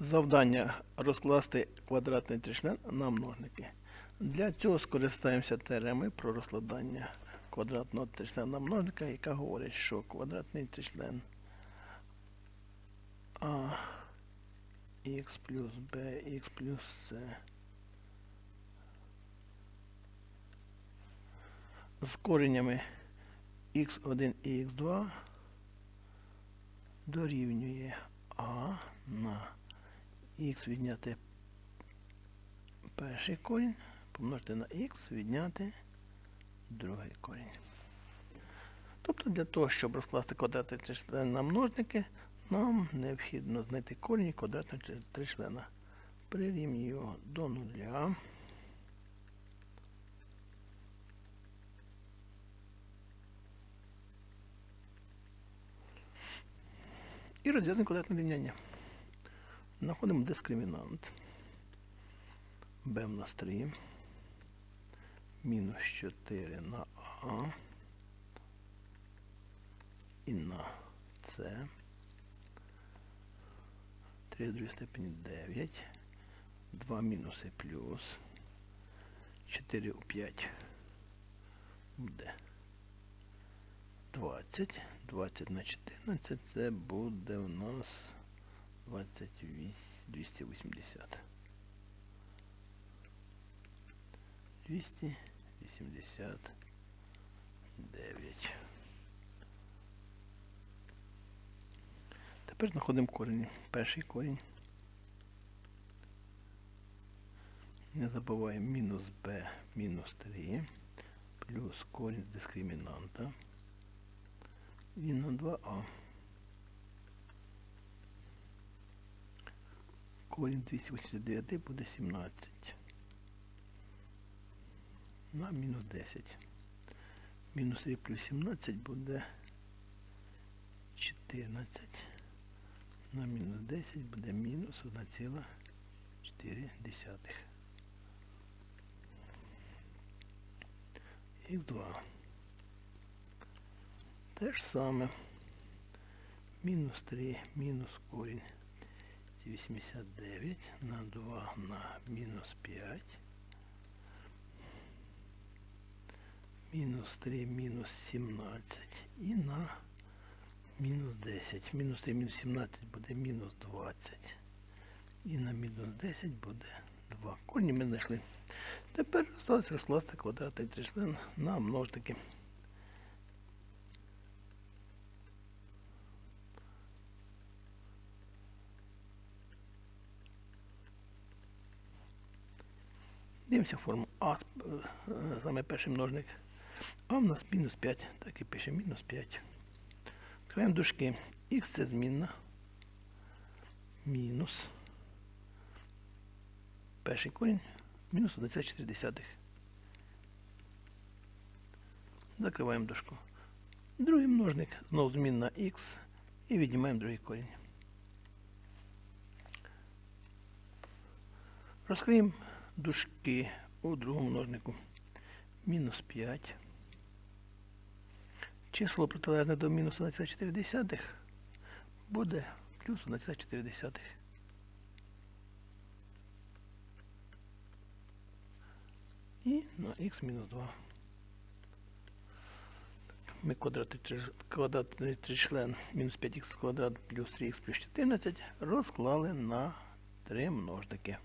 Завдання розкласти квадратний тричлен на множники. Для цього скористаємося теоремою про розкладання квадратного тричлена на множника, яка говорить, що квадратний тричлен х плюс Б, х плюс С з коренями х1 і х2 дорівнює А х відняти перший корінь, помножити на х відняти другий корінь. Тобто для того, щоб розкласти квадратний тричлен на множники, нам необхідно знайти корінь квадратного три- тричлена. Прирівнюю його до нуля. І розв'язуємо квадратне рівняння. Знаходимо дискримінант. b в нас 3. Мінус 4 на А. І на С. 3 в другій степені 9. 2 мінуси плюс. 4 у 5 буде 20. 20 на 14 це буде у нас 28, 280. 289. Тепер знаходимо корінь. Перший корінь. Не забуваємо мінус b мінус 3 плюс корінь з дискримінанта і на 2а. Корінь 289 буде 17 на мінус 10. Мінус 3 плюс 17 буде 14. На мінус 10 буде мінус 1,4. Х2. Те ж саме. Мінус 3, мінус корінь 89 на 2 на мінус 5. Мінус 3, мінус 17 і на мінус 10. Мінус 3, мінус 17 буде мінус 20. І на мінус 10 буде 2. Корні ми знайшли. Тепер залишилось розкласти квадратний тричлен на множники. Дивимося форму А, е, саме перший множник. А в нас мінус 5, так і пишемо мінус 5. Відкриваємо дужки. Х це змінна. Мінус. Перший корінь. Мінус 1,4. Закриваємо дужку. Другий множник. Знову змінна х. І віднімаємо другий корінь. Розкриємо дужки у другому множнику. Мінус 5. Число протилежне до мінус 1,4 буде плюс 1,4. І на х мінус 2. Ми квадратний, тричлен мінус 5х квадрат плюс 3х плюс 14 розклали на три множники.